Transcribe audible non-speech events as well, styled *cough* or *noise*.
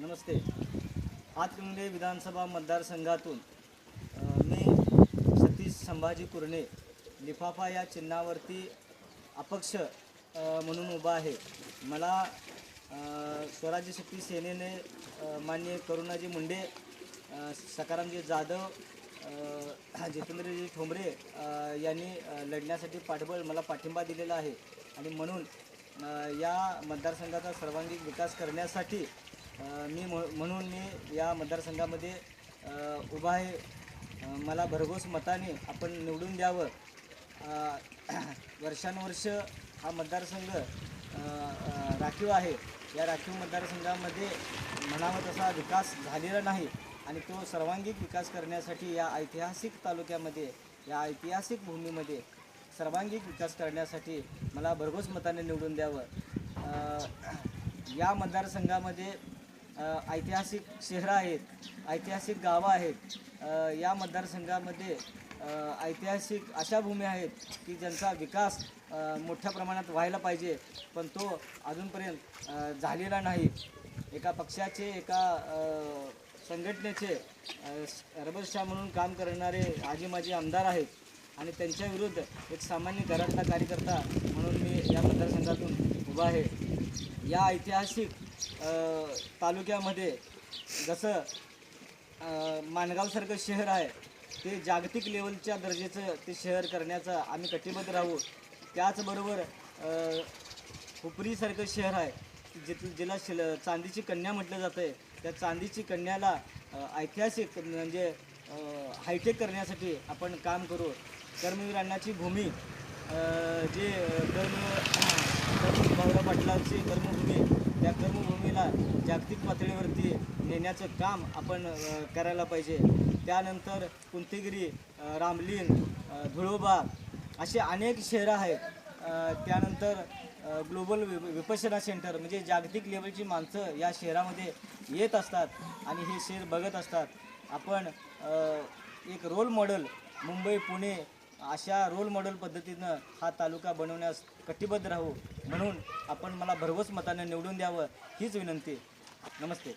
नमस्ते. हातकणंगले विधानसभा मतदारसंघातून मी सतीश संभाजी कुर्णे लिफाफा या चिन्हावरती अपक्ष म्हणून उभा आहे. मला स्वराज्य शक्ती सेनेने माननीय करुणाजी मुंडे सकारामजी जाधव जितेंद्रजी ठोंबरे यांनी लढण्यासाठी पाठबळ मला पाठिंबा दिलेला आहे. आणि म्हणून या मतदारसंघाचा सर्वांगीण विकास करण्यासाठी मी म्हणून मी या मतदारसंघामध्ये उभा आहे. मला भरघोस मताने आपण निवडून द्यावं. *clears throat* वर्षानुवर्ष हा मतदारसंघ राखीव आहे. या राखीव मतदारसंघामध्ये म्हणावा तसा विकास झालेला नाही आणि तो सर्वांगीण विकास करण्यासाठी या ऐतिहासिक तालुक्यामध्ये या ऐतिहासिक भूमीमध्ये सर्वांगीण विकास करण्यासाठी मला भरघोस मताने निवडून द्यावं. *clears throat* या मतदारसंघामध्ये ऐतिहासिक शहरं आहेत ऐतिहासिक गावं आहेत. या मतदारसंघामध्ये ऐतिहासिक अशा भूमी आहेत की ज्यांचा विकास मोठ्या प्रमाणात व्हायला पाहिजे पण तो अजूनपर्यंत झालेला नाही. एका पक्षाचे एका संघटनेचे रबर स- म्हणून काम करणारे आजी माजी आमदार आहेत आणि त्यांच्या विरुद्ध एक सामान्य घरातला कार्यकर्ता म्हणून मी या मतदारसंघातून उभा आहे. या ऐतिहासिक तालुक्यामध्ये जसं माणगावसारखं शहर आहे ते जागतिक लेवलच्या दर्जेचं ते शहर करण्याचं आम्ही कटिबद्ध राहू. त्याचबरोबर हुपरीसारखं शहर आहे जिथ जिला शिल चांदीची कन्या म्हटलं जातं आहे त्या चांदीची कन्याला ऐतिहासिक म्हणजे हायटेक करण्यासाठी आपण काम करू. कर्मवीर अण्णाची भूमी जे कर्म कर्म भाऊराव पाटलांची कर्मभूमी त्या कर्मभूमीला जागतिक पातळीवरती नेण्याचं काम आपण करायला पाहिजे. त्यानंतर कुंतीगिरी रामलिंग रामलीन धुळोबा असे अनेक शहरं आहेत. त्यानंतर ग्लोबल विपशना सेंटर म्हणजे जागतिक लेवलची माणसं या शहरामध्ये येत असतात आणि हे शहर बघत असतात. आपण एक रोल मॉडेल मुंबई पुणे अशा रोल मॉडेल पद्धतीनं हा तालुका बनवण्यास कटिबद्ध राहू म्हणून आपण मला भरघोस मतानं निवडून द्यावं हीच विनंती नमस्ते.